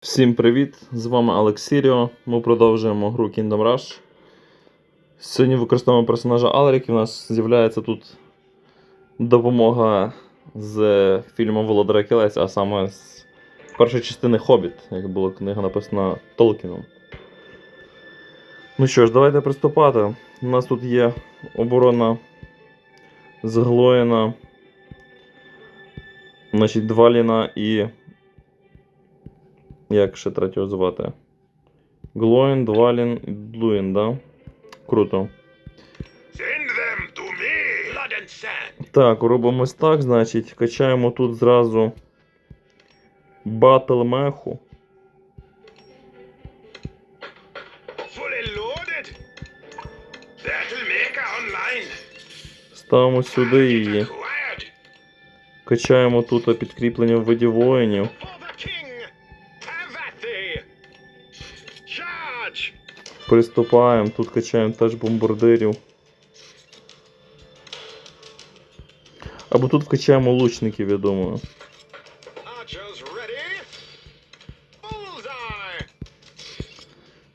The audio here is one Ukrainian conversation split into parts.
Всім привіт! З вами Алексіріо. Ми продовжуємо гру Kingdom Rush. Сьогодні використовуємо персонажа Алрік і в нас з'являється тут допомога з фільму Володаря Кілець, а саме з першої частини Хобіт, як була книга написана Толкіном. Ну що ж, давайте приступати. У нас тут є оборона зглоєна. Значить, Дваліна і як ще третього звати? Глоїн, Двалін і Длуїн, да? Круто. Так, робимо ось так, значить, качаємо тут зразу батл меху. Ставимо сюди її. Качаємо тут підкріплення в виді воїнів. Приступаємо, тут качаємо теж бомбардирів. Або тут вкачаємо лучників, я думаю.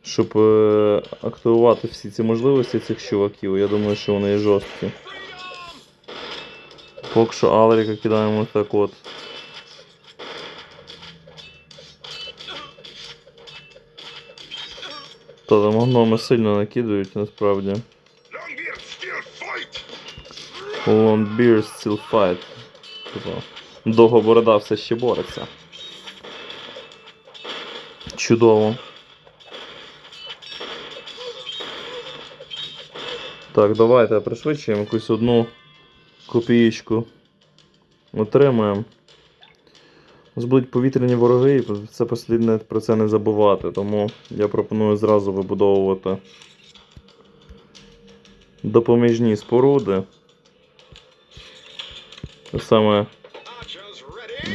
Щоб е, активувати всі ці можливості цих чуваків, я думаю, що вони є жорсткі. Поки що Алріка кидаємо так от. Та там гноми сильно накидують насправді. Longbeard still fight! Типа, довго борода все ще бореться. Чудово. Так, давайте пришвидшуємо якусь одну копієчку. Отримаємо. У нас будуть повітряні вороги, і це послідне про це не забувати. Тому я пропоную зразу вибудовувати допоміжні споруди. Те Саме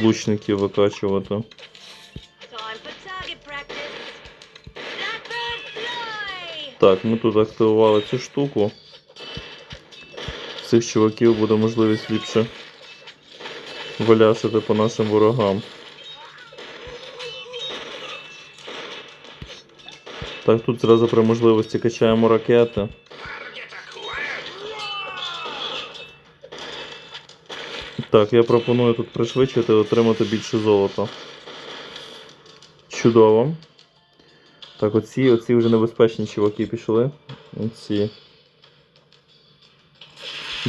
лучників викачувати. Так, ми тут активували цю штуку. Цих чуваків буде можливість ліпше валяшити по нашим ворогам. Так, тут зразу при можливості качаємо ракети. Так, я пропоную тут пришвидшити і отримати більше золота. Чудово. Так, оці, оці вже небезпечні чуваки пішли. Оці.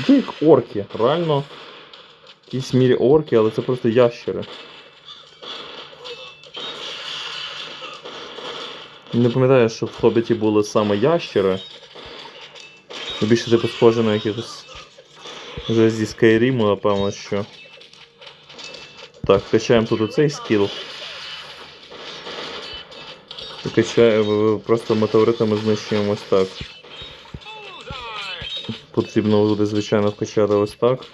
Це як орки, реально. В якійсь мірі орки, але це просто ящери. Не пам'ятаю, що в Хобіті були саме ящери. Більше типу схоже на якихось вже зі Скайріму, напевно, що. Так, качаємо тут оцей скіл. Качаємо, просто метеоритами знищуємо ось так. Потрібно буде, звичайно, вкачати ось так.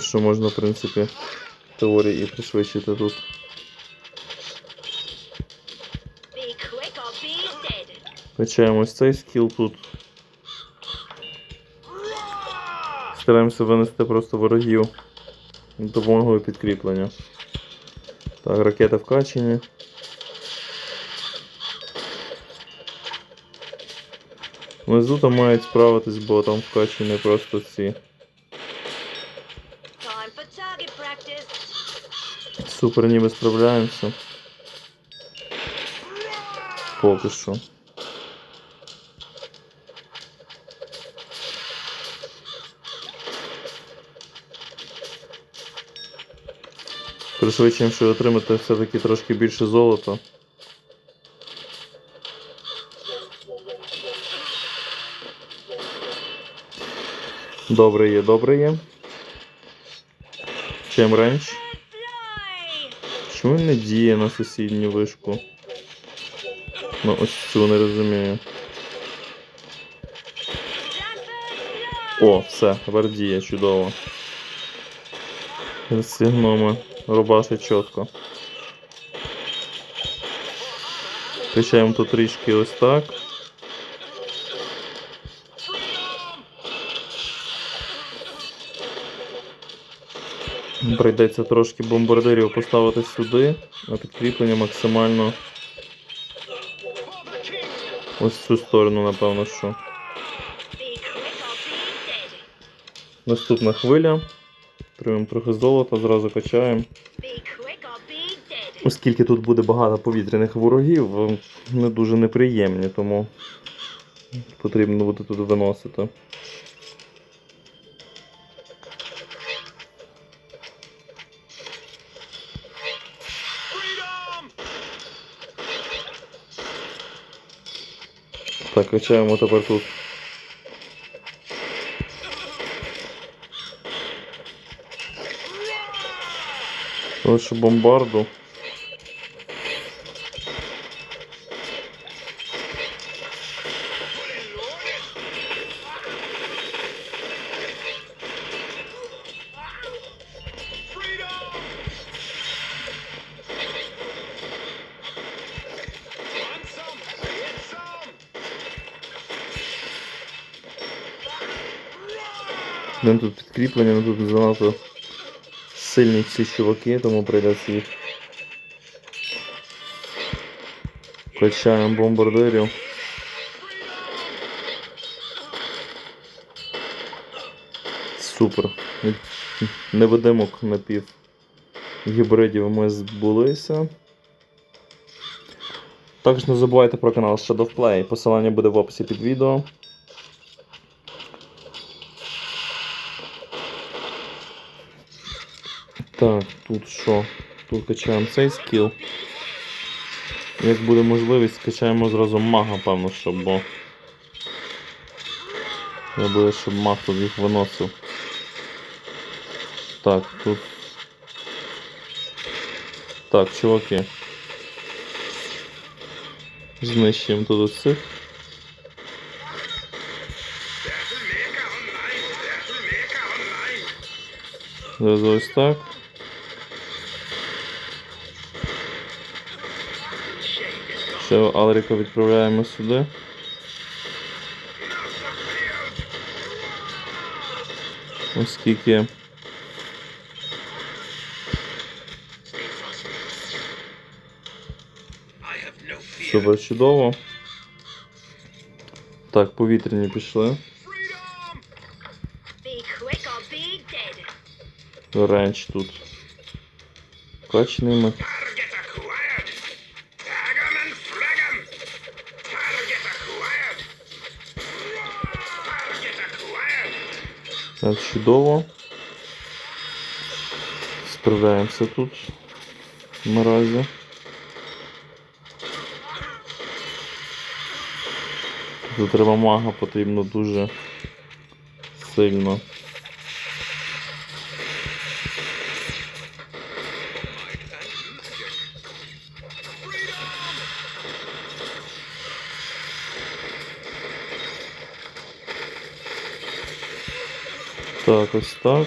Що можна, в принципі, теорії і пришвидшити тут. Be quick or be dead. Качаємо ось цей скіл тут. Стараємося винести просто ворогів допомогою підкріплення. Так, ракети вкачені. Внизу там мають справитись, бо там вкачені просто ці супер ніби справляємося. Поки що. Пришвидшуємо, що отримати все-таки трошки більше золота. Добре є, добре є. Чим рейндж? Чому він не діє на сусідню вишку? Ну ось цю не розумію. О, все, тепер діє, чудово. Гноми рубашить чітко. Качаємо тут трішки ось так. Прийдеться трошки бомбардирів поставити сюди, а підкріплення максимально ось цю сторону, напевно, що. Наступна хвиля. Отримаємо трохи золота, зразу качаємо. Оскільки тут буде багато повітряних ворогів, не дуже неприємні, тому потрібно буде тут виносити. Так, качаємо тепер тут. Лише бомбарду. Тут підкріплення, ну тут занадто сильні ці чуваки, тому прийдеться їх. Качаємо бомбардирів. Супер. Невидимок напів гібридів ми збулися. Також не забувайте про канал Shadow Play. Посилання буде в описі під відео. Так, тут що? Тут качаємо цей скіл. Як буде можливість, качаємо зразу мага, певно, щоб бо. Я буде, щоб маг тут їх виносив. Так, тут. Так, чуваки. Знищуємо тут online! Зараз ось так. Ще Алріка відправляємо сюди. Оскільки супер чудово. Так, повітряні пішли. Ренч тут. Качними. Target Так, чудово. Справляємося тут. Наразі. Тут треба мага потрібно дуже сильно. Так, ось так.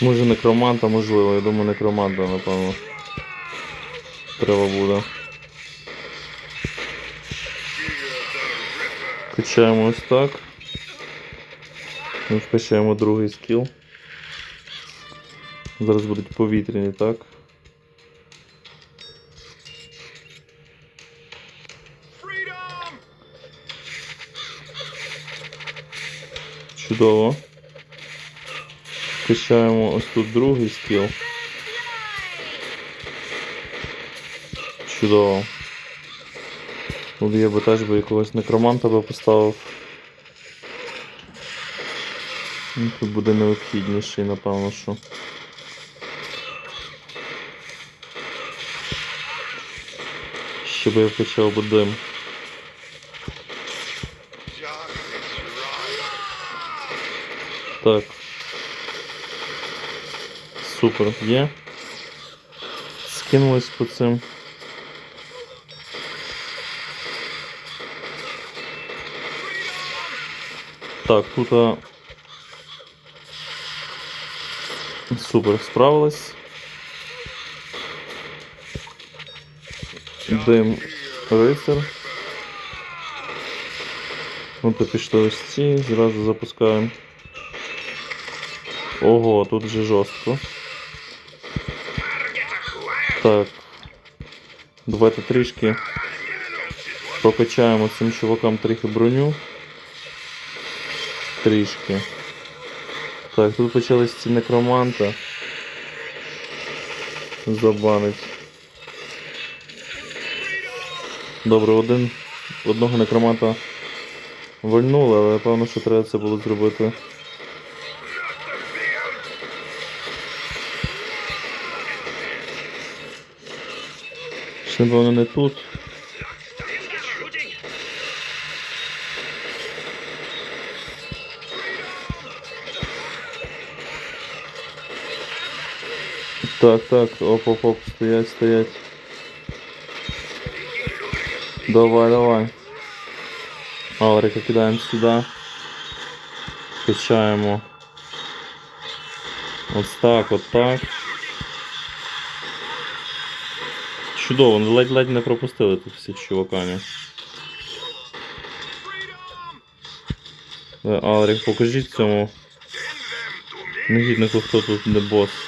Може некроманта, можливо, я думаю, некроманта, напевно. Треба буде. Качаємо ось так. Ми вкачаємо другий скіл. Зараз будуть повітряні, так? Чудово. Качаємо ось тут другий скіл. Чудово. Тут я би теж би якогось некроманта би поставив. Ну, Тут буде необхідніший, напевно, що. Ще би я вкачав би дим. Так. Супер, є. Скинулись по цим. Так, тут. Супер справилась. Дим рейсер. Ну, От пішли ось ці, зразу запускаємо. Ого, тут вже жорстко. Так. Давайте трішки прокачаємо цим чувакам трохи броню. Трішки. Так, тут почались ці некроманти. Забанить. Добре, один. Одного некроманта вольнули, але напевно, що треба це було зробити. Ще, напевно, не тут. Так, так, оп, оп, оп, стоять, стоять. Давай, давай. Алрика кидаємо сюди. Качаємо. Ось так, от так. Чудово, ну, ледь-ледь не пропустили тут всіх чуваками. Е, Алрик, покажіть цьому негіднику, хто тут не бос.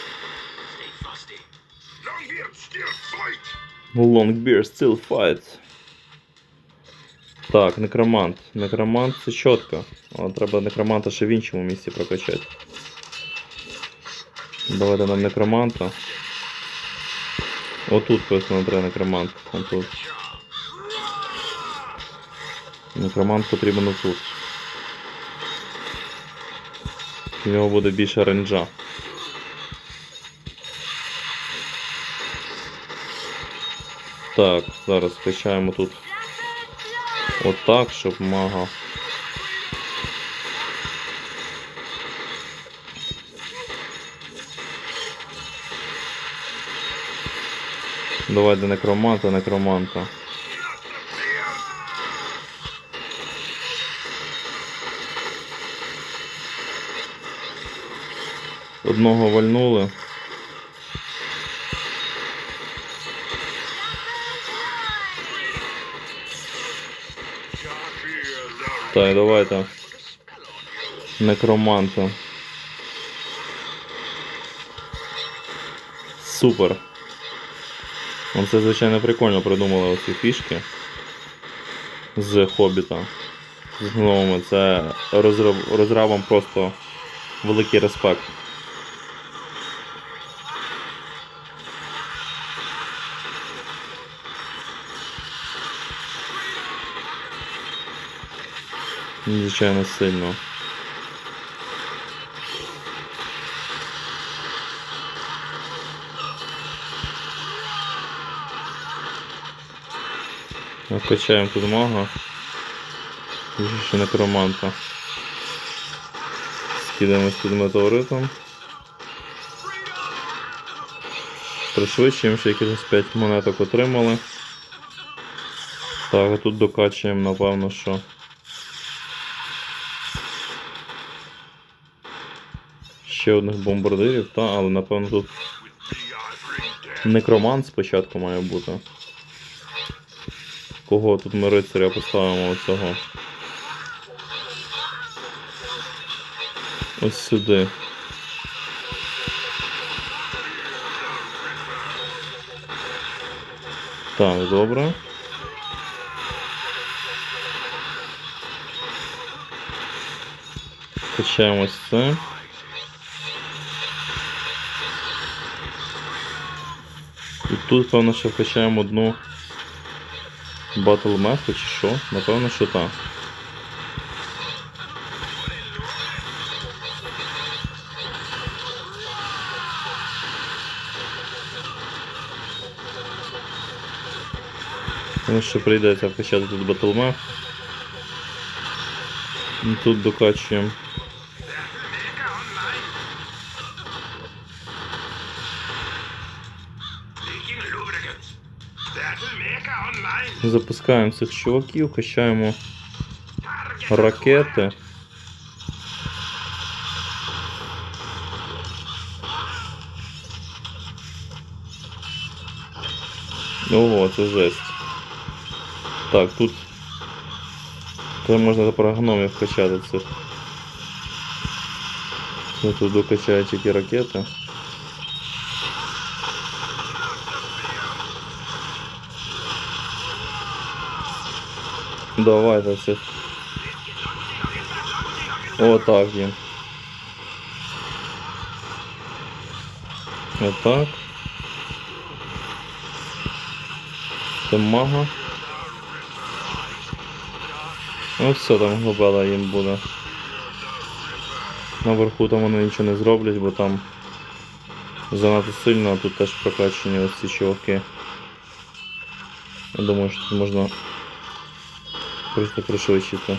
Longbeard still fight. Так, некромант. Некромант це чітко. Але треба некроманта ще в іншому місці прокачати. Давайте нам некроманта. Отут писано треба некромант. Отут. Некромант потрібен отут. У нього буде більше ренджа. Так, зараз качаємо тут отак, щоб мага. Давай до некроманта, некроманта. Одного вальнули. Так, давайте. Некроманта. Супер. Це, звичайно, прикольно придумали оці фішки з Хобіта. З гномами. Це розраб... розрабам просто великий респект. Звичайно, сильно. Качаємо тут мага. І ще некроманта. Скидаємось під метеоритом. Пришвидшуємо, ще якихось 5 монеток отримали. Так, а тут докачуємо, напевно, що. Ще одних бомбардирів, та, але напевно тут некромант спочатку має бути. Кого тут ми рицаря поставимо оцього? Ось сюди. Так, добре. Качаємо ось це. Тут, певно, ще вкачаємо одну Battle Map, чи що? Напевно, що так. Тому що прийдеться вкачати тут Map. Тут докачуємо. Запускаємо цих чуваків, качаємо ракети. Ого, це жесть. Так, тут. Це можна про гномів качати цих. Тут докачаю тільки ракети. Давайте цих. Отак їм. Отак. Це мага. Ну все, там глобала їм буде. Наверху там вони нічого не зроблять, бо там занадто сильно, а тут теж прокачені ось ці чуваки. Я думаю, що тут можна просто пришвидшити.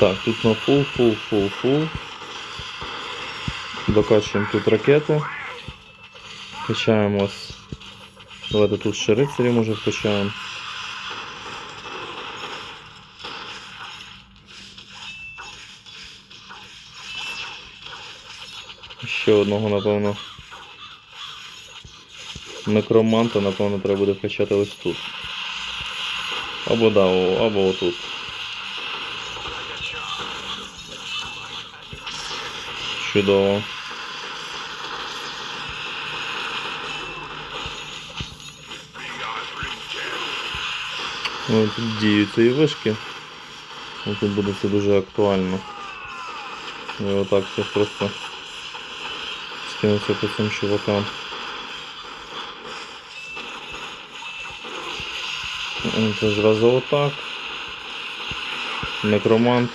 Так, тут на фул, фул, фул, фул. Докачуємо тут ракети. Качаємо. Давайте тут ще рицарів може вкачаємо. Ще одного, напевно. Некроманта, напевно, треба буде вкачати ось тут. Або да, о- або отут. Чудово. Ну, тут діють ці вишки. Ну, Тут буде це дуже актуально. І отак це просто скинуться по цим чувакам. Це зразу отак. Некромант.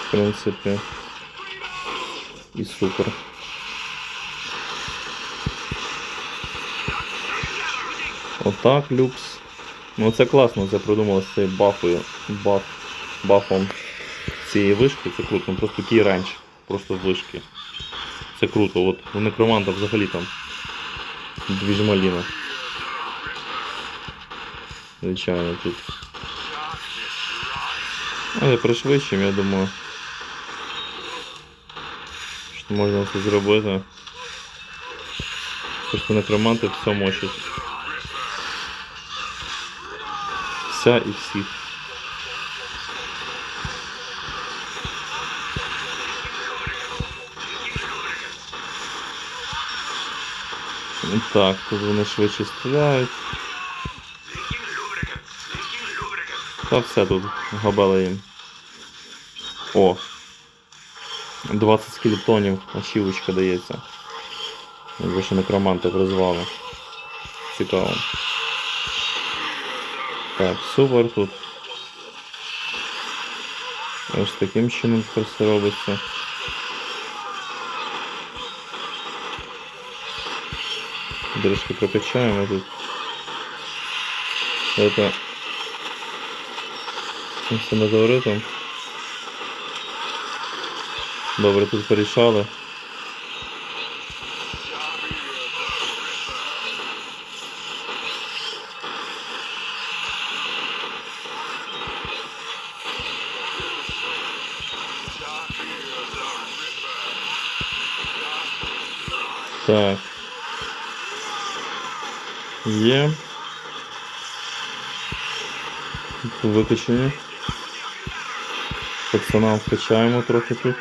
В принципі. І супер. Отак, люкс. Ну це класно, це придумали з цією бафою. Баф, бафом цієї вишки. Це круто. Ну, просто кій ранч. Просто вишки. Це круто. От у некроманта взагалі там двіжмаліна. Звичайно тут. Але пришвидшим, я думаю. Що можна це зробити. Просто некроманти все мочать. Вся і всіх. Так, тут вони швидше стріляють. Та все тут габела їм. О! 20 скелетонів, ачівочка дається. Якби ще некроманти призвали. Цікаво. Так, супер тут. Ось таким чином все робиться. Трішки прокачаємо тут. Это все метеоритом. Добре, тут порішали. Так. Є. Викачені. Пацанам вкачаємо трохи тут.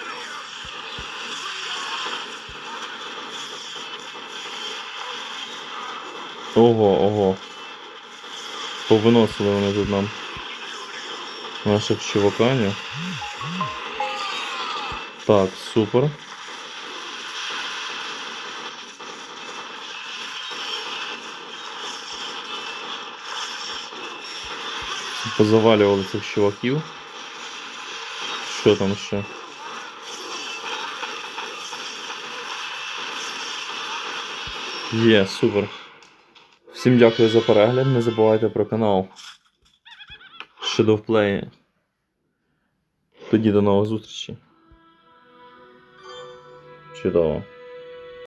Ого, ого. Повиносили вони тут нам наших чуваканів. Так, супер. Позавалювали цих чуваків. Що там ще? Є, супер. Всім дякую за перегляд. Не забувайте про канал Shadow Play. Тоді до нових зустрічей. Чудово.